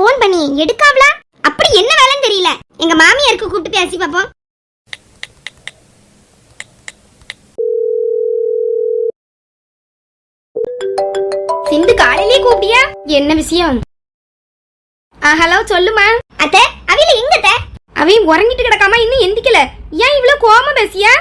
Phone பண்ணி எடுக்காவலா அப்படி என்ன வேலைன்னு தெரியல. எங்க மாமியாருக்கு கூப்பிட்டு பேசி பாப்போம். சிந்து காலையிலே கூப்பிட்டியா? என்ன விஷயம்? ஹலோ சொல்லுமா. அத்த அவையில எங்க அத்த? அவையும் உறங்கிட்டு கிடக்காம இன்னும் எந்திக்கல. ஏன் இவ்வளவு கோவமா பேசியா?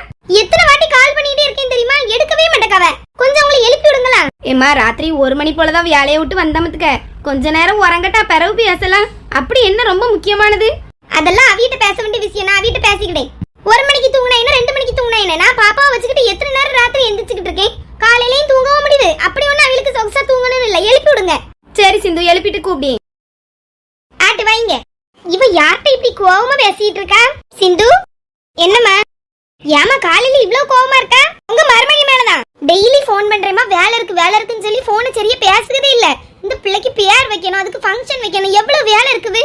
எத்தனை வாட்டி கால் பண்ணிட்டே இருக்கேன் தெரியுமா? எடுக்கவே மாட்டேக்காவ கொஞ்சம் உங்களை எழுப்பி விடுங்களா? ஏமா ராத்திரி ஒரு மணி போலதான் வேலையை விட்டு வந்தமத்துக்க கொஞ்ச நேரம் உறங்கட்டா பிறகு பேசலாம். அப்படி என்ன ரொம்ப முக்கியமானது? அதெல்லாம் அவிட்ட பேச வேண்டிய விஷயம். நான் அவிட்ட பேசிக்கிட்டேன். ஒரு மணிக்கு தூங்கினா என்ன? ரெண்டு மணிக்கு தூங்கினா என்ன? நான் பாப்பாவை வச்சுக்கிட்டு எத்தனை நேரம் ராத்திரி எந்திரிச்சுக்கிட்டு இருக்கேன்? காலையிலயும் தூங்கவும் முடியுது. அப்படி ஒண்ணு அவளுக்கு சொகுசா தூங்கணும்னு இல்ல. எழுப்பி விடுங்க. சரி சிந்து. எழுப்பிட்டு கூப்பிடி. ஆட்டு வைங்க. இவ யார்கிட்ட இப்படி கோவமா பேசிட்டு இருக்கா? சிந்து? என்னம்மா? ஏமா காலையில இவ்ளோ கோவமா இருக்கா? உங்க மருமகி மேலதான். டெய்லி ஃபோன் பண்றேமா வேலை இருக்கு வேலை இருக்குன்னு சொல்லி போனை சரியா பேசுறதே இல்ல இந்த பிள்ளைக்கு பேர் வைக்கணும் அதுக்கு ஃபங்க்ஷன் வைக்கணும். எவ்வளவு வேலை இருக்குது?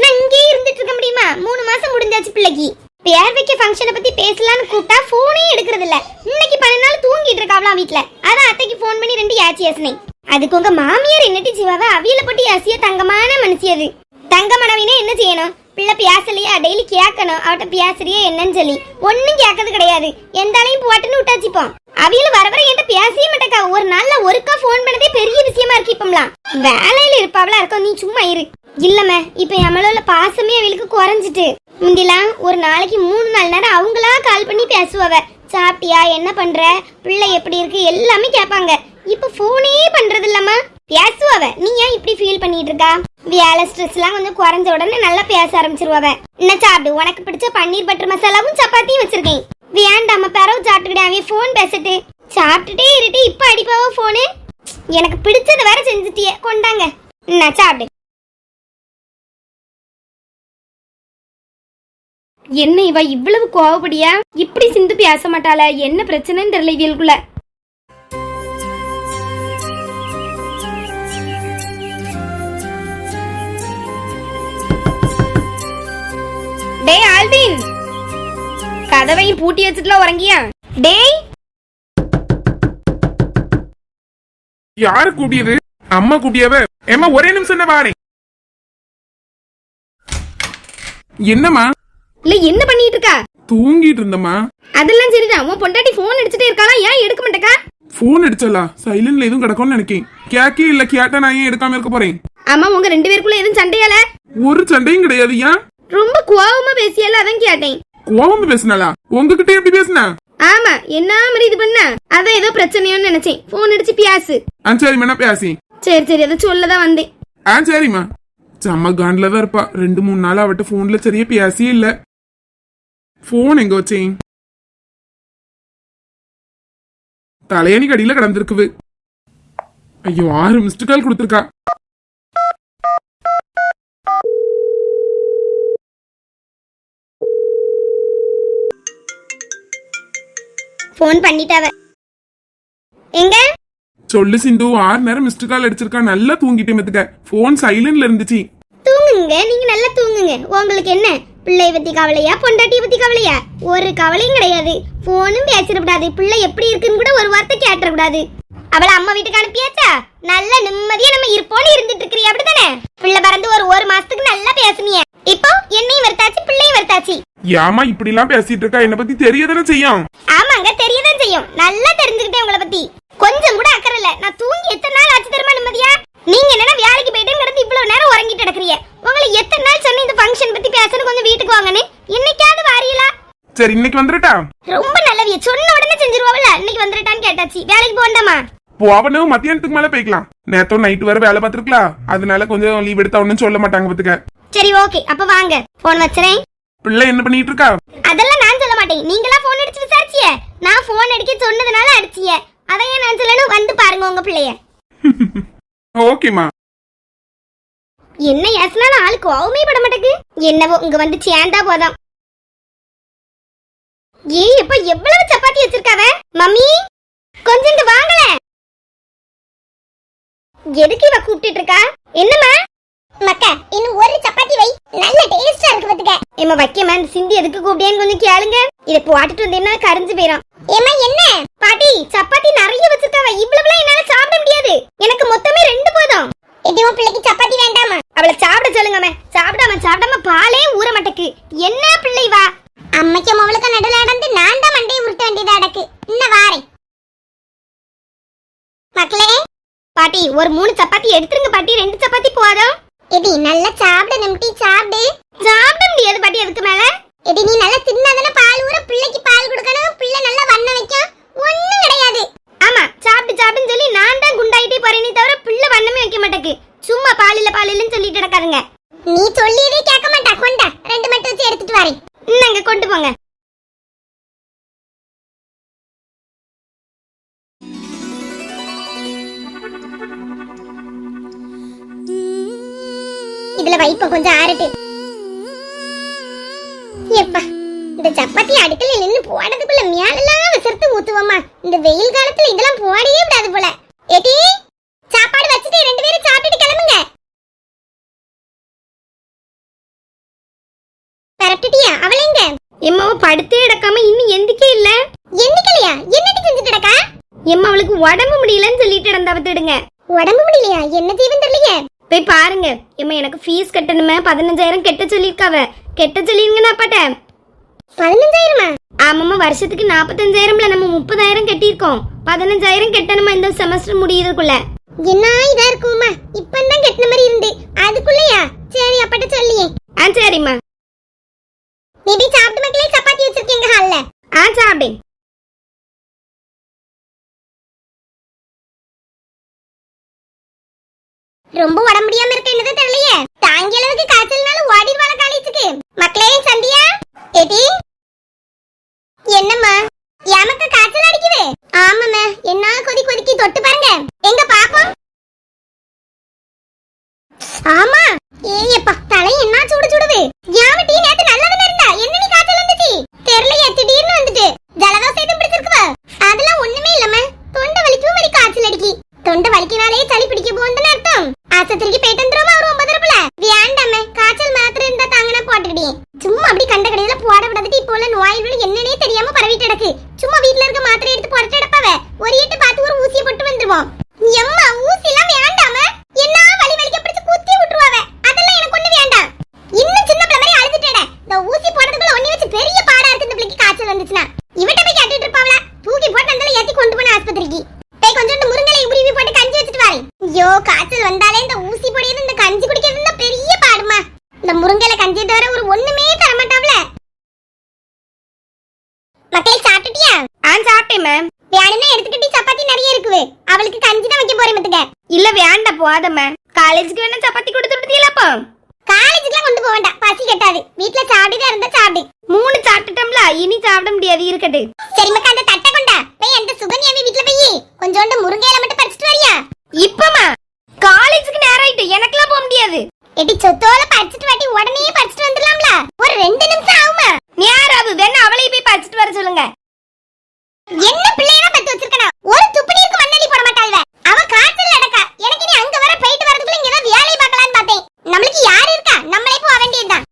நான் இங்கேயே இருந்துட்டு இருக்க முடியுமா? மூணு மாசம் முடிஞ்சாச்சு பிள்ளைக்கு. பேர் வைக்க ஃபங்க்ஷனை பத்தி பேசலாம்னு கூப்பிட்டா போனே எடுக்கிறது இல்ல. இன்னைக்கு பன்னெண்டு நாள் தூங்கிட்டு இருக்காவலாம் வீட்டுல அதான் அத்தைக்கு ஃபோன் பண்ணி ரெண்டு யாச்சி ஏசினேன் அதுக்கு உங்க மாமியார் என்னட்டி ஜீவாவை அவியல போட்டு யாசிய தங்கமான மனுஷி அது. தங்க மனைவினா என்ன செய்யணும்? பிள்ளை பேசலையா? டெய்லி கேட்கணும். அவட்ட பேசுறியே என்னன்னு சொல்லி. ஒன்னும் கேட்கறது கிடையாது. எந்தாலையும் போட்டுன்னு விட்டாச்சுப்போம் அவியல வர வர என்கிட்ட பேசவே மாட்டேக்கா. ஒரு நாள்ல ஒருக்கா ஃபோன் பண்ணதே பெரிய விஷயமா இருக்கு இப்பம்லாம். வேலையில இருப்பாவளா இருக்கும் நீ சும்மா இரு. இல்லம்மா இப்ப எமலோல பாசமே அவளுக்கு குறைஞ்சிட்டு. முந்திலாம் ஒரு நாளைக்கு மூணு நாலு நேரம் அவங்களா கால் பண்ணி பேசுவாவ. சாப்பிட்டியா என்ன பண்ற பிள்ளை எப்படி இருக்கு எல்லாமே கேட்பாங்க. இப்ப போனே பண்றது இல்லம்மா பேசுவாவ. நீ ஏன் இப்படி ஃபீல் பண்ணிட்டு இருக்கா வேலை ஸ்ட்ரெஸ் எல்லாம் கொஞ்சம் குறைஞ்ச உடனே நல்லா பேச ஆரம்பிச்சிருவாவ. என்ன சாப்பிடு உனக்கு பிடிச்ச பன்னீர் பட்டர் மசாலாவும் சப்பாத்தியும் வச்சிருக்கேன். வேண்டாம பிறவு சாப்பிட்டுக்கிட்டே அவன் ஃபோன் பேசிட்டு. சாப்பிட்டுட்டே இருட்டு இப்ப அடிப்பாவோ போனு எனக்கு பிடிச்சது வேற செஞ்சுட்டியே கொண்டாங்க. நான் சாப்பிடு. என்ன இவ இவ்வளவு கோவப்படியா? இப்படி சிந்து பேச மாட்டாள என்ன பிரச்சனைன்னு தெரியல இவளுக்குள்ள. டேய் ஆல்வின் கதவையும் பூட்டி வச்சுட்டுல உறங்கியா? டேய்! யாரு கூட்டியது? அம்மா கூட்டியவ? ஏம்மா ஒரே நிமிஷம் வாரேன் என்னம்மா? இல்ல என்ன பண்ணிட்டு இருக்கா தூங்கிட்டு இருந்தம்மா. அதெல்லாம் சரிதான். உன் பொண்டாட்டி போன் அடிச்சுட்டே இருக்காளா? ஏன் எடுக்க மாட்டேக்கா? போன் அடிச்சலா சைலண்ட்ல எதுவும் கிடக்கும்னு நினைக்கேன். கேக்கே இல்ல கேட்டா நான் ஏன் எடுக்காம இருக்க போறேன்? ஆமா உங்க ரெண்டு பேருக்குள்ள எதுவும் சண்டையால? ஒரு சண்டையும் கிடையாது ஏன்? ரொம்ப கோவமா பேசியால அதான் கேட்டேன். கோவம் பேசினாளா? உங்ககிட்ட எப்படி பேசினா? ஆமா என்ன மாதிரி இது பண்ண? அதான் ஏதோ பிரச்சனையோன்னு நினைச்சேன். போன் அடிச்சு பியாசு. ஆ சரிம்மா நான் பேசி சரி சரி அதை சொல்லதான் வந்தேன். ஆ சரிம்மா. செம்ம காண்டில் தான் இருப்பா. ரெண்டு மூணு நாள் அவட்ட போன்ல சரியா பேசியே இல்ல. போன் எங்க வச்சேன் தலையணி கடியில கிடந்திருக்குது. ஐயோ ஆறு மிஸ்டு கால் கொடுத்துருக்கா. போன் பண்ணிட்டாவ. எங்க? சொல்லு சிந்து ஆறு நேரம் மிஸ்டு கால் அடிச்சிருக்கா நல்லா தூங்கிட்டே மத்துக்க. போன் சைலண்ட்ல இருந்துச்சு. தூங்குங்க நீங்க நல்லா தூங்குங்க. உங்களுக்கு என்ன? பிள்ளைய பத்தி கவலையா பொண்டாட்டிய பத்தி கவலையா? ஒரு கவலையும் கிடையாது. போனும் பேசிடக்கூடாது. பிள்ளை எப்படி இருக்குன்னு கூட ஒரு வார்த்தை கேட்டக்கூடாது அவளை அம்மா வீட்டுக்கு அனுப்பியாச்சா? நல்ல நிம்மதியா நம்ம இருப்போம்னு இருந்துட்டு இருக்கிறியா அப்படிதானே பிள்ளை பிறந்து ஒரு ஒரு மாசத்துக்கு நல்லா பேசுனிய. இப்போ என்னையும் வருத்தாச்சு பிள்ளையும் வருத்தாச்சு ஏமா இப்படி எல்லாம் பேசிட்டு இருக்கா? என்ன பத்தி தெரியதானே செய்யும். ஆமாங்க தெரியதான் செய்யும். நல்லா தெரிஞ்சுக்கிட்டேன் உங்களை பத்தி. கொஞ்சம் கூட அக்கறை இல்ல. நான் தூங்கி எத்தனை நாள் ஆச்சு தெரியுமா நிம்மதியா? நீங்க என்னன்னா வேலைக்கு போயிட்டு கிடந்து இவ்வளவு நேரம் உறங்கிட்டு கிடக்குறீங்க. உங்களை எத்தனை நாள் சொன்ன இந்த ஃபங்க்ஷன் பத்தி பேசணும் கொஞ்சம் வீட்டுக்கு வாங்கன்னு. என்னைக்காவது வாரியலா சரி இன்னைக்கு வந்துடட்டா ரொம்ப நல்லவிய. சொன்ன உடனே செஞ்சிருவாவில இன்னைக்கு வந்துட்டான்னு கேட்டாச்சு. வேலைக்கு போண்டாமா போவனும் மத்தியானத்துக்கு மேல போய்க்கலாம். நேத்தோ நைட் வர வேலை பார்த்துருக்கலாம் அதனால கொஞ்சம் லீவ் எடுத்தா ஒன்னும் சொல்ல மாட்டாங்க பத்துக்க. சரி ஓகே அப்ப வாங்க. போன் வச்சுறேன். பிள்ளை என்ன பண்ணிட்டு இருக்கா? அதெல்லாம் மாட்டேன். நீங்களா போன் அடிச்சு விசாரிச்சிய. நான் போன் அடிக்க சொன்னதுனால அடிச்சிய. அதையே நான் சொல்லணும் வந்து பாருங்க உங்க பிள்ளைய. ஓகேமா என்ன ஏசினாலும் ஆளு கோவமே பட மாட்டேக்கு என்னவோ இங்க வந்து சேர்ந்தா போதும் ஏய் எப்ப எவ்வளவு சப்பாத்தி வச்சிருக்காவ? மம்மி கொஞ்சம் வாங்கல எதுக்கு இவ கூப்பிட்டு இருக்கா? என்னம்மா மக்கா இன்னும் ஒரு சப்பாத்தி வை. நல்ல டேஸ்டா இருக்கு பாத்துக்க. ஏமா வைக்கமா இந்த சிந்தி எதுக்கு கூப்பிட்டேன்னு கொஞ்சம் கேளுங்க. இத போட்டுட்டு வந்தேன்னா கரைஞ்சு போயிடும் ஏமா என்ன? பாட்டி சப்பாத்தி நிறைய வச்சிருக்காவ இவ்வளவுலாம் என்னால சாப்பிட முடியாது. எனக்கு மொத்தமே ரெண்டு போதும். எதுவும் பிள்ளைக்கு சப்பாத்தி வேண்டாமா? அவளை சாப்பிட சொல்லுங்கம்மா. சாப்பிடாம சாப்பிடாம பாலே ஊற மாட்டேக்கு. என்ன பிள்ளை வா அம்மைக்கும் அவளுக்கு நடுவில் நடந்து நான் தான் மண்டையை உருட்ட வேண்டியதா அடக்கு இன்ன வாரேன். மக்களே. பாட்டி ஒரு மூணு சப்பாத்தி எடுத்துருங்க பாட்டி. ரெண்டு சப்பாத்தி போதும். எடி நல்லா சாப்பிடு நிமிட்டி சாப்பிடு. சாப்பிட முடியாது பாட்டி அதுக்கு மேல. எடி நீ நல்லா தின்னாதானே பால் ஊற பிள்ளைக்கு பால் கொடுக்கணும் பிள்ளை நல்லா வண்ண வைக்கும். ஒண்ணும் கிடையாது. ஆமா சாப்பிட்டு சாப்பிட்டுன்னு சொல்லி நான் தான் குண்டாயிட்டே போறேனே தவிர பிள்ளை வண்ணமே வைக்க மாட்டேக்கு. சும்மா பாலில பாலிலன்னு சொல்லிட்டு கிடக்காதுங்க. நீ சொல்லியதே கேட்க மாட்டா கொண்டா. ரெண்டு மட்டும் வச்சு எடுத்துட்டு வரேன். இந்தாங்க கொண்டு போங்க. வைப்போம் கொஞ்சம் ஆறட்டு. எப்பா இந்த சப்பாத்தி அடுக்கல நின்னு போடுறதுக்குள்ள மேலெல்லாம் விசர்த்து ஊத்துவோமா இந்த வெயில் காலத்துல இதெல்லாம் போடவே விடாது போல. ஏடி சாப்பாடு வச்சுட்டு ரெண்டு பேரும் சாப்பிட்டுட்டு கிளம்புங்க. பரப்பிட்டியா? அவளைங்க எம்மாவை படுத்தே கிடக்காம இன்னும் எந்திக்கே இல்ல. என்னக்கலையா என்னடி செஞ்சுட்டு கிடக்கா? எம்மா அவளுக்கு உடம்பு முடியலன்னு சொல்லிட்டு இருந்தா பார்த்துடுங்க உடம்பு முடியலையா? என்ன தீவன் தெரியலையே? போய் பாருங்க. எம்மா எனக்கு ஃபீஸ் கட்டணுமே. பதினஞ்சாயிரம் கெட்ட சொல்லியிருக்காவ. கெட்ட சொல்லிருங்கன்னு அப்பாட்ட. பதினஞ்சாயிரமா? ஆமாம்மா வருஷத்துக்கு நாற்பத்தஞ்சாயிரம்ல நம்ம முப்பதாயிரம் கட்டியிருக்கோம். பதினஞ்சாயிரம் கட்டணுமா இந்த செமஸ்டர் முடியறதுக்குள்ள? என்ன இதா இருக்குமா இப்பதான் கெட்டின மாதிரி இருந்து. அதுக்குள்ளயா? சரி அப்பட்ட சொல்லியே. ஆ சரிம்மா. மேபி சாப்பிட்டு மக்களே ரொம்ப உடம்பு முடியாம இருக்க என்னது தெரியலையே? தாங்கி அளவுக்கு காய்ச்சல்னால ஓடிடுவாள காலேஜுக்கு மக்களே சந்தியா? ஏடி என்னம்மா? எமக்கு காய்ச்சல் அடிக்குது? ஆமாம்மா என்ன கொதி கொதிக்கி தொட்டு பாருங்க. எங்க பாப்போம் ஆமா. ஏயப்பா தலை என்ன சூடு சுடுது யாமட்டி நேத்து நல்லதுன்னு இருந்தா என்ன நீ காய்ச்சல் வந்துச்சு தெரியலையே திடீர்னு வந்துட்டு ஜலதோஷம் எதுவும் பிடிச்சிருக்குவா அதெல்லாம் ஒண்ணுமே இல்லம்மா தொண்டை வலிக்கும் மாதிரி காய்ச்சல் அடிக்கி தொண்டை வலிக்கினாலே சளி பிடிக்க போகுதுன்னு அர்த்தம் ஆஸ்பத்திரிக்கு போயிட்டு வந்துருமா ஒரு ஒன்பதரப்புல வேண்டாமே காய்ச்சல் மாத்திரை இருந்தா தாங்கனா போட்டுக்கிட்டே சும்மா அப்படி கண்ட கடையில போட விடாதட்டு இப்போ உள்ள நோய்கள் என்னன்னே தெரியாம பரவிட்டு கிடக்கு சும்மா வீட்ல இருக்க மாத்திரை எடுத்து போட்டு எடுப்பாவ ஒரு எட்டு பார்த்து ஒரு ஊசியை போட்டு வந்துருவோம் எம்மா ஊசி எல்லாம் வேண்டாம என்ன வலி வலிக்க பிடிச்சு குத்தி விட்டுருவாவ அதெல்லாம் எனக்கு ஒண்ணு வேண்டாம் இன்னும் சின்ன பிள்ளை மாதிரி அழுதுட்டேட இந்த ஊசி போடுறதுக்குள்ள ஒண்ணி வச்சு பெரிய பாடா இருக்கு இந்த பிள்ளைக்கு காய்ச்சல் வந்துச்சுன்னா இவட்ட போய் கேட்டுட்டு இருப்பாவல தூக்கி போட்டு அந்த ஏத்தி கொண்டு போன ஆஸ்பத்திரிக்கு போய் கொஞ்சோண்டு முருங்கலை உருவி போட்டு கஞ்சி வச்சுட்டு வரேன் ஐயோ காய்ச்சல் வந்தாலே இந்த ஊசி பொடியது இந்த கஞ்சி குடிக்கிறது தான் பெரிய பாடுமா இந்த முருங்கலை கஞ்சி தவிர ஒரு ஒண்ணுமே தர மாட்டாவல மக்களே சாப்பிட்டுட்டியா ஆ சாப்பிட்டேன் மேம் வேணும்னா எடுத்துக்கிட்டு சப்பாத்தி நிறைய இருக்குது அவளுக்கு கஞ்சி தான் வைக்க போறேன் மத்துக்க இல்ல வேண்டாம் போதம்மா காலேஜுக்கு வேணா சப்பாத்தி கொடுத்து விடுதீங்களா அப்போ காலேஜுக்குலாம் கொண்டு போக வேண்டாம் பசி கட்டாது வீட்ல சாப்பிட்டுதான் இருந்தா சாப்பிடு மூணு சாப்பிட்டுட்டோம்ல இனி சாப்பிட முடியாது இருக்கட்டு சரி மக்கா அந்த தட்டை கொண்டா போய் அந்த சுகன்யாவி வீட்ல போய் கொஞ்சோண்டு முருங்கையில மட்டும் பறிச்சிட்டு வரியா இப்பமா காலேஜுக்கு நேரம் ஆயிட்டு எனக்கெல்லாம் போக முடியாது எடி சொத்தோல பறிச்சிட்டு வாட்டி உடனே பறிச்சிட்டு வந்துடலாம்ல ஒரு ரெண்டு நிமிஷம் ஆகுமா நேராவு வேணா அவளையும் போய் படிச்சுட்டு வர சொல்லுங்க என்ன பிள்ளையெல்லாம் பத்து வச்சிருக்கனா ஒரு துப்படி இருக்கு மண்ணெலி போட மாட்டாள்வ அவ காய்ச்சல் அடக்கா எனக்கு நீ அங்க வர போயிட்டு வரதுக்குள்ள இங்க ஏதாவது வேலையை பார்க்கலாம்னு பார்த்தேன் நம்மளுக்கு யார் இருக்கா நம்மளே போக வேண்டியதுதான்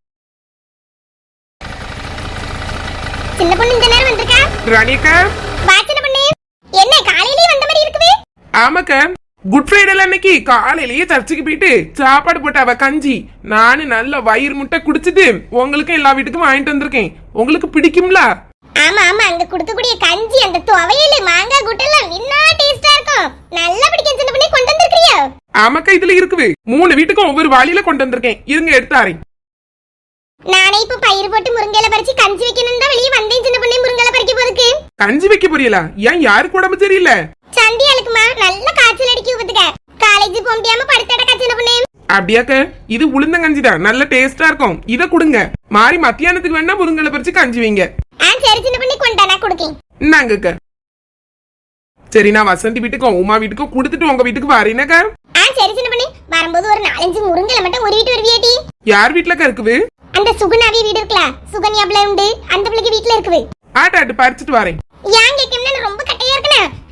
சின்ன பொண்ணு இந்த நேரம் வந்திருக்கா ராணியக்கா வா சின்ன பொண்ணு என்ன காலையிலேயே வந்த மாதிரி இருக்குது ஆமாக்கா. குட் ஃப்ரைடேல அன்னைக்கு காலையிலேயே சர்ச்சுக்கு போயிட்டு சாப்பாடு போட்டாவ கஞ்சி நானு நல்ல வயிறு முட்டை குடிச்சிட்டு உங்களுக்கு எல்லா வீட்டுக்கும் வாங்கிட்டு வந்திருக்கேன். உங்களுக்கு பிடிக்கும்ல? ஆமா ஆமா அங்க குடுக்கக்கூடிய கஞ்சி அந்த துவையல் மாங்காய் கூட்டெல்லாம் என்ன டேஸ்டா இருக்கும். நல்லா பிடிக்கும் சின்ன பண்ணி கொண்டு வந்திருக்கிறியோ? ஆமாக்கா இதுல இருக்குது. மூணு வீட்டுக்கும் ஒவ்வொரு வாளியில கொண்டு வந்திருக்கேன். இருங்க எடுத்தாரேன் நானே இப்ப பயிர் போட்டு முருங்கையில பறிச்சு கஞ்சி வைக்கணும் தான் வெளியே வந்தேன் சின்ன பண்ணி முருங்கையில பறிக்க போதுக்கு கஞ்சி வைக்க புரியல ஏன் யாருக்கு உடம்பு சரியில்ல? சந்தியாளுக்குமா நல்ல காய்ச்சல் அடிக்க ஊத்துக்க காலேஜ் போக முடியாம படுத்தடக்கா சின்ன பண்ணு அப்படியாக்க இது உளுந்தங்கஞ்சி தான். நல்ல டேஸ்டா இருக்கும். இத கொடுங்க. மாறி மத்தியானத்துக்கு வேணா முருங்கலை பறிச்சு கஞ்சி வைங்க. ஆ சரி சின்ன பண்ணி கொண்டா நான் கொடுக்கேன். இந்தாங்கக்க. சரி நான் வசந்தி வீட்டுக்கும் உமா வீட்டுக்கும் கொடுத்துட்டு உங்க வீட்டுக்கு வரேனக்கா ஆ சரி சின்ன பண்ணி. வரும்போது ஒரு நாலஞ்சு முருங்கையில மட்டும் உருவிட்டு வருவியாட்டி யார் வீட்டுலக்கா இருக்குது? அந்த சுகுணாவி வீடு இருக்குல்ல சுகன்யா பிள்ளை உண்டு. அந்த பிள்ளைக்கு வீட்டுல இருக்குது. ஆட்டாட்டு பறிச்சுட்டு வரேன். ஏன் கேட்கணும்னு ரொம்ப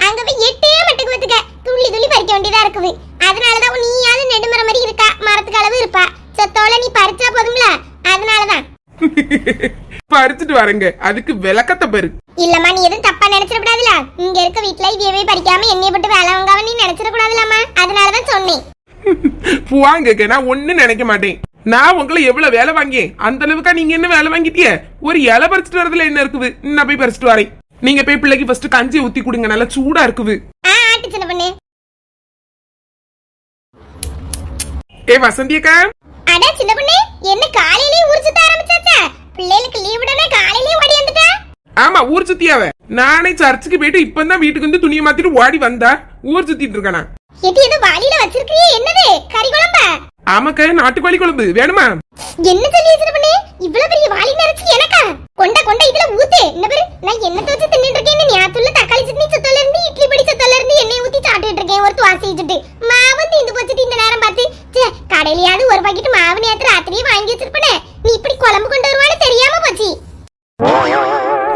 அங்க போய் எட்டே மட்டுக்கு வச்சுக்க துள்ளி துள்ளி பறிக்க வேண்டியதா இருக்குது. அதனாலதான் நீயாவது நெடுமர மாதிரி இருக்கா? மரத்துக்கு அளவு இருப்பா. சொத்தோல நீ பறிச்சா போதும்ல? அதனாலதான். பறிச்சுட்டு வரேங்க. அதுக்கு விளக்கத்தை பாரு இல்லம்மா நீ எதுவும் தப்பா நினைச்சிடக்கூடாதுல. இங்க இருக்க வீட்ல இவையவே பறிக்காம என்னைய போட்டு வேலை வாங்காம நீ நினைச்சிடக்கூடாதுலம்மா. அதனாலதான் சொன்னேன். வாங்க நான் ஒண்ணும் நினைக்க மாட்டேன். நான் உங்களை எவ்வளவு வேலை வாங்கியேன்? அந்த அளவுக்கா நீங்க என்ன வேலை வாங்கிட்டிய ஒரு இலை பறிச்சுட்டு வரதுல என்ன இருக்குது? நான் போய் பறிச்சுட்டு வரேன். நீங்க போய் பிள்ளைக்கு ஃபர்ஸ்ட் கஞ்சி ஊத்தி கொடுங்க நல்லா சூடா இருக்குது. ஏ வசந்தி அக்கா. அட சின்ன பொண்ணு என்ன காலையிலேயே ஊர் சுத்த ஆரம்பிச்சாச்சா? பிள்ளைகளுக்கு லீவ் விடனே காலையிலேயே ஓடி வந்துட்டா? ஆமா ஊர் சுத்தியாவ நானே சர்ச்சுக்கு போயிட்டு இப்பதான் வீட்டுக்கு வந்து துணியை மாத்திட்டு ஓடி வந்தா. ஊர் சுத்திட்டு இருக்கானா. எட்டி ஏதோ வாளியில வச்சிருக்கியே என்னது? கறி குழம்பா? ஆமாக்கா நாட்டுக்கோழி குழம்பு. வேணுமா? என்ன சொல்லி பொண்ணு? இவ்வளவு பெரிய வாளி நிறைச்சு எனக்கா? கொண்ட கொண்ட இதுல ஊத்து. என்ன பேரு? நான் என்ன தோச்சு தின்னுட்டு இருக்கேன்னு ஞாத்துள்ள தக்காளி சட்னி சுத்தல இருந்து இட்லி பொடி சுத்தல இருந்து எண்ணெய் ஊத்தி சாப்பிட்டுட்டு இருக்கேன். ஒரு துவாசி வச்சுட்டு மாவு தீந்து போச்சுட்டு இந்த நேரம் பார்த்து ச்சே கடையிலயாவது ஒரு பாக்கெட் மாவு நேத்து ராத்திரியே வாங்கி வச்சிருப்பனே. நீ இப்படி குழம்பு கொண்டு வருவான்னு தெரியாம போச்சு.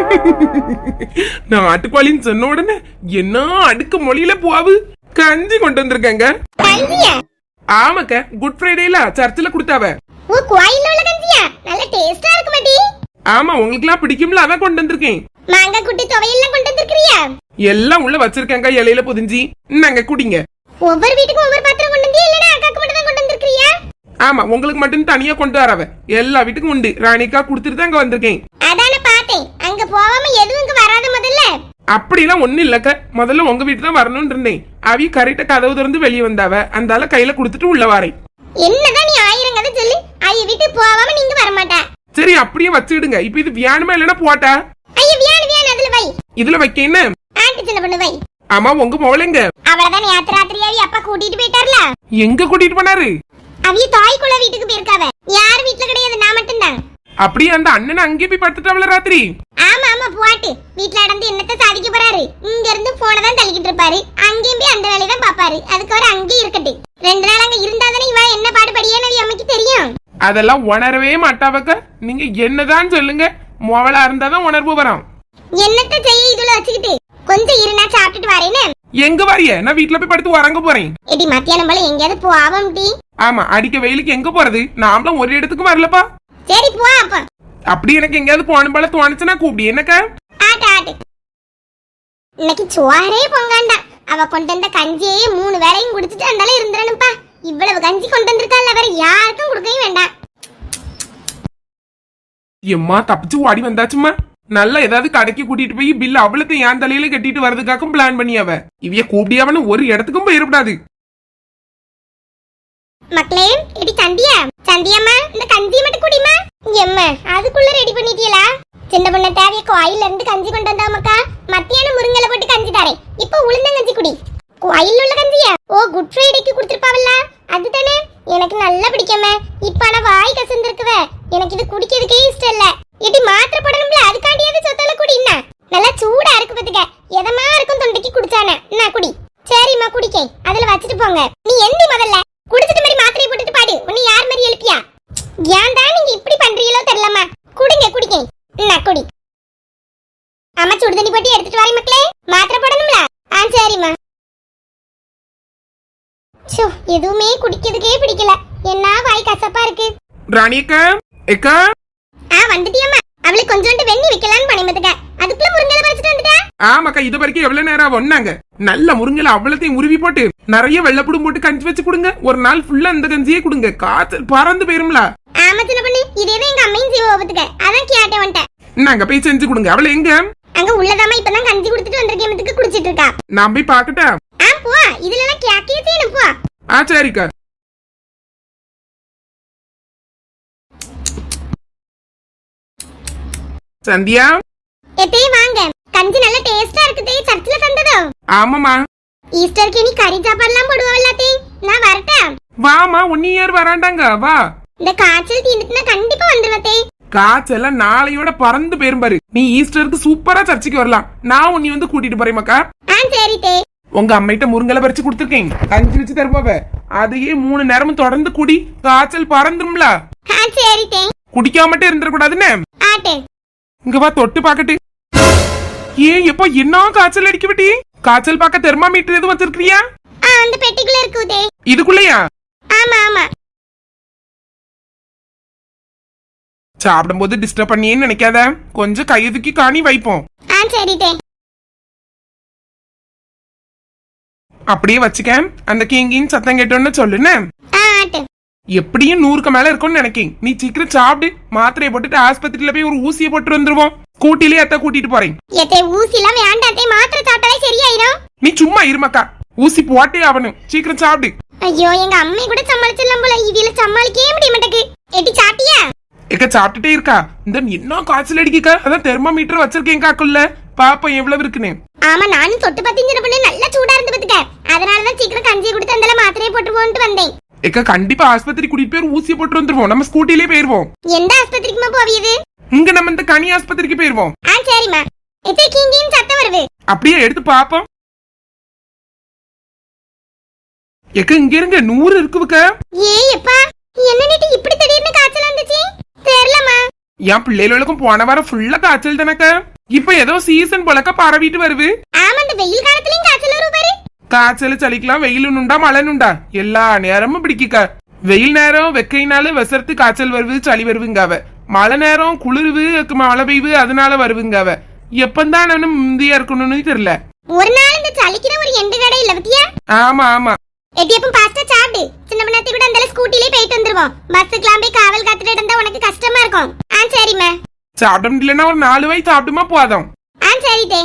நாட்டுக்கோழின்னு சொன்ன உடனே என்ன அடுக்கு மொழியில போவு? கஞ்சி கொண்டு வந்திருக்காங்க. கஞ்சியா? ஆமாக்க குட் ஃப்ரைடேல சர்ச்சில் கொடுத்தாவ. ஓ கோயில்ல உள்ள கஞ்சியா? நல்ல டேஸ்டா இருக்கு மாட்டி ஆமா உங்களுக்குலாம் பிடிக்கும்ல அதான் கொண்டு வந்திருக்கேன். மாங்காய் குட்டி துவையெல்லாம் கொண்டு வந்திருக்கிறியா? எல்லாம் உள்ள வச்சிருக்காங்க இலையில பொதிஞ்சி. இந்தாங்க குடிங்க. ஒவ்வொரு வீட்டுக்கும் ஒவ்வொரு பாத்திரம் கொண்டு வந்தியா? இல்லனா அக்காக்கு மட்டும் தான் கொண்டு வந்திருக்கிறியா? ஆமா உங்களுக்கு மட்டும் தனியா கொண்டு வரவ. எல்லா வீட்டுக்கும் உண்டு. ராணிக்கா கொடுத்துட்டு தான் இங்க வந்திருக்கேன். அதானே பார்த்தேன். அங்க போகாம எதுவும் இங்க அப்படிலாம் ஒண்ணும் இல்லக்க. முதல்ல உங்க வீட்டு தான் வரணும்னு இருந்தேன். அவி கரெக்டா கதவு திறந்து வெளியே வந்தாவ. அந்த ஆள கையில கொடுத்துட்டு உள்ள வாரேன். என்னதான் நீ ஆயிரம் கதை சொல்லு. ஐய வீட்டுக்கு போகாம நீங்க வர மாட்டா. சரி அப்படியே வச்சுடுங்க இப்ப இது வியானுமா இல்லைன்னா போட்டா ஐய வியானு வியானு அதுல வை. இதுல வைக்க என்ன? ஆண்டி சின்ன பொண்ணு வை. ஆமா உங்க மோளங்க அவளதான் நேத்து ராத்திரியாவி அப்பா கூட்டிட்டு போயிட்டார்ல. எங்க கூட்டிட்டு போனாரு? அவிய தாய்க்குள்ள வீட்டுக்கு போயிருக்காவ. யார் வீட்டுல கிடையாது நான் மட்டும்தான் அப்படியே அந்த அண்ணன் அங்கேயே போய் படுத்துட்டாவல ராத்திரி. ஆமா ஆமா போட்டு வீட்டுல நடந்து என்னத்த சாதிக்க போறாரு? இங்க இருந்து போனை தான் தள்ளிக்கிட்டு இருப்பாரு. அங்கேயும் போய் அந்த வேலையை தான் பாப்பாரு அதுக்கு அவர் அங்கேயே இருக்கட்டு ரெண்டு நாள் அங்க இருந்தாதானே இவன் என்ன பாடுபடியான்னு அம்மைக்கு தெரியும். அதெல்லாம் உணரவே மாட்டாவக்க. நீங்க என்னதான் சொல்லுங்க. மொவலா இருந்தாதான் உணர்வு வரும். என்னத்த செய்ய இதுல வச்சுக்கிட்டு? கொஞ்சம் இரு நான் சாப்பிட்டுட்டு வரேன்னு எங்க வரிய? நான் வீட்டுல போய் படுத்து உறங்க போறேன். எடி மத்தியானம் போல எங்கேயாவது போவோம் டி ஆமா அடிக்க வெயிலுக்கு எங்க போறது? நாமளும் ஒரு இடத்துக்கு வரலப்பா. சரி போ அப்ப. அப்படி எனக்கு எங்கேயாவது போன போல தோணுச்சுன்னா கூப்பிடு. என்னக்கா? ஆட்டு ஆட்டு. இன்னைக்கு சோறே பொங்காண்டா. அவ கொண்டு வந்த கஞ்சியே மூணு வேளையும் குடிச்சிட்டு அந்தாலும் இருந்துடணும்ப்பா இவ்வளவு கஞ்சி கொண்டு வந்திருக்கால வேற யாருக்கும் கொடுக்கவும் வேண்டாம். எம்மா தப்பிச்சு ஓடி வந்தாச்சும்மா. நல்லா ஏதாவது கடைக்கு கூட்டிட்டு போய் பில் அவ்வளத்தையும் என் தலையில கட்டிட்டு வர்றதுக்காகவும் பிளான் பண்ணியாவ. இவைய கூப்பிடியாவனு ஒரு இடத்துக்கும் போயிடக்கூடாது மக்களே எடி சந்தியா. சந்தியாம்மா இந்த கஞ்சி மட்டும் குடிமா எம்மா அதுக்குள்ள ரெடி பண்ணிட்டீங்களா சின்ன பொண்ணு தேவைய கோயில்ல இருந்து கஞ்சி கொண்டு வந்தாமக்கா மத்தியானம் முருங்கலை போட்டு கஞ்சி தரேன் இப்போ உளுந்தங்கஞ்சி குடி கோயில்ல உள்ள கஞ்சியா ஓ குட் ஃப்ரைடேக்கு கொடுத்துருப்பாவல்ல அதுதானே எனக்கு நல்லா பிடிக்குமே இப்ப ஆனா வாய் கசந்திருக்குவே எனக்கு இது குடிக்கிறதுக்கே இஷ்டம் இல்ல இடி மாத்திரை போடணும்ல அதுக்காண்டியாவது சொத்தல குடின்னா நல்லா சூடா இருக்கு பாத்துக்க எதமா இருக்கும் தொண்டைக்கு குடிச்சானே நான் குடி சரிம்மா குடிக்கே அதுல வச்சுட்டு போங்க நீ எந்தி முதல்ல குடிச்சிட்டு மாதிரி மாத்திரையை போட்டுட்டு பாடு உன்னை யார் மாதிரி எழுப்பியா ஏன் தான் நீங்க இப்படி பண்றீங்களோ தெரியலம்மா குடிங்க குடிங்க நான் குடி அம்மா சுடு தண்ணி போட்டு எடுத்துட்டு வரேன் மக்களே மாத்திரை போடணும்ல ஆ சரிம்மா ஷோ எதுவுமே குடிக்கிறதுக்கே பிடிக்கல. என்ன வாய் கசப்பா இருக்கு? ராணியக்கா எக்கா ஆ வந்துட்டியம்மா. அவளுக்கு கொஞ்சோண்டு வெண்ணி வைக்கலாம்னு பணிமத்துக்க. அதுக்குள்ள முருங்கலை பறிச்சுட்டு வந்துட்டா? ஆமாக்கா இது வரைக்கும் எவ்வளவு நேரம் ஒன்னாங்க. நல்ல முருங்கல அவ்வளத்தையும் உருவி போட்டு நிறைய வெள்ளப்புடும் போட்டு கஞ்சி வச்சு கொடுங்க. ஒரு நாள் ஃபுல்லா இந்த கஞ்சியே கொடுங்க. காய்ச்சல் பறந்து போயிரும்ல. ஆமா சின்ன பொண்ணு இதேதான் எங்க அம்மையும் செய்வா பத்துக்க அதான் கேட்டேன் வந்துட்டேன் நாங்க போய் செஞ்சு கொடுங்க. அவளை எங்க? அங்க உள்ளதாமா இப்பதான் கஞ்சி குடுத்துட்டு வந்திருக்கேன் குடிச்சிட்டு இருக்கா. நான் போய் பாக்கட்டா ஆ போ. இதுல எல்லாம் கேக்கே செய்யணும் போ. ஆ சரிக்கா சந்தியா? எத்தே வாங்க. கஞ்சி நல்ல டேஸ்டா இருக்குதே சர்ச்சில் தந்ததோ? ஆமாமா ஈஸ்டருக்கு நீ கறி சாப்பாடுலாம் போடுவோம்ல தே. நான் வரட்டா? வாமா ஒன் இயர் வராண்டாங்க? வா. இந்த காய்ச்சல் தீந்துட்டுனா கண்டிப்பா வந்துருவேன் தே. காய்ச்செல்லாம் நாளையோட பறந்து போயிரும் பாரு. நீ ஈஸ்டருக்கு சூப்பரா சர்ச்சுக்கு வரலாம். நான் உன்னை வந்து கூட்டிட்டு போறேன் மக்கா. ஆ சரி தே. உங்க அம்மைட்ட முருங்கலை பறிச்சு கொடுத்துருக்கேன். கஞ்சி வச்சு தருவாவ. அதையே மூணு நேரமும் தொடர்ந்து குடி. காய்ச்சல் பறந்துரும்ல ஆ சரி தே குடிக்காம மட்டும் இருந்துடக்கூடாதுன்னு. இங்க வா தொட்டு பாக்கட்டு ஏன் எப்போ என்ன காய்ச்சல் அடிக்க விட்டி காய்ச்சல் பார்க்க தெர்மாமீட்டர் எதுவும் வச்சிருக்கியா அந்த பெட்டிக்குள்ள இருக்குதே இதுக்குள்ளயா? ஆமா ஆமா. சாப்பிடும்போது டிஸ்டர்ப் பண்ணியேன்னு நினைக்காத. கொஞ்சம் கையதுக்கி காணி வைப்போம். ஆ சரி அப்படியே வச்சுக்க அந்த கிங்கின்னு சத்தம் கேட்டோன்னு சொல்லுன்னு. எப்படியும் நூறுக்கு மேல இருக்கும்னு நினைக்கேன். நீ சீக்கிரம் சாப்பிடு. மாத்திரையை போட்டுட்டு ஆஸ்பத்திரியில போய் ஒரு ஊசியை போட்டு வந்துருவோம். ஸ்கூட்டிலே அத்தை கூட்டிட்டு போறேன். எத்தே ஊசிலாம் வேண்டாத்தே மாத்திரை சாப்பிட்டாலே சரியாயிரும். நீ சும்மா இருமக்கா. ஊசி போட்டே ஆகணும் சீக்கிரம் சாப்பிடு. ஐயோ எங்க அம்மை கூட சமாளிச்சிடலாம் போல. இவில சமாளிக்கவே முடிய மாட்டேக்கு எட்டி சாப்பிட்டியா? எக்க சாப்பிட்டுட்டே இருக்கா. இந்த என்ன காய்ச்சல் அடிக்கா அதான் தெர்மோமீட்டர் வச்சிருக்கேன் காக்குள்ள பாப்போம் எவ்வளவு இருக்குன்னு. ஆமா நானும் தொட்டு பண்ணி. நல்லா சூடா இருந்து பத்துக்க. அதனாலதான் சீக்கிரம் கஞ்சி கொடுத்து அந்த மாத்திரையை போட்டுருவோன்ட்டு வந்தேன். எக்க கண்டிப்பா ஆஸ்பத்திரி கூட்டிட்டு போய் ஊசியை போட்டு வந்துருவோம். நம்ம ஸ்கூட்டிலே போயிருவோம். எந்த ஆஸ்பத்திரிக்குமா போவியது இங்க நம்ம இந்த கனி ஆஸ்பத்திரிக்கு போயிருவோம். ஆ சரிம்மா. எத்தே கிங்கின்னு சத்தம் வருது. அப்படியே எடுத்து பாப்போம் எக்க இங்க இருங்க. நூறு இருக்குவுக்க ஏய் எப்பா என்ன நீட்டு இப்படி திடீர்னு காய்ச்சல் வந்துச்சு? தெரியலம்மா. என் பிள்ளைகளுக்கும் போன வாரம் ஃபுல்லா காய்ச்சல் தானக்க இப்ப ஏதோ சீசன் போலக்க பரவிட்டு வருது. ஆமா இந்த வெயில் பாரு காய்ச்சல் சளிக்கலாம் வெயிலுண்டா மழைனுண்டா எல்லா நேரமும் பிடிக்கிக்க வெயில் நேரம் வெக்கைனால விசரத்து காய்ச்சல் வருது சளி வருவுங்காவ மழை நேரம் குளிர்வு மழை பெய்வு அதனால வருவுங்காவ எப்பந்தான் நான் முந்தியா இருக்கணும்னு தெரியல ஒரு நாள் இந்த சளிக்கிற ஒரு எண்டு கடை இல்ல பத்தியா ஆமா ஆமா எட்டியப்பம் பாஸ்டா சாப்பிடு சின்ன பண்ணாத்தி கூட அந்த ஸ்கூட்டிலே போயிட்டு வந்துருவோம் பஸ்ஸுக்குலாம் போய் காவல் காத்துட்டு இருந்தா உனக்கு கஷ்டமா இருக்கும் ஆ சரிம்மா சாப்பிட முடியலன்னா ஒரு நாலு வாய் சாப்பிடுமா போதும் ஆ சரி தே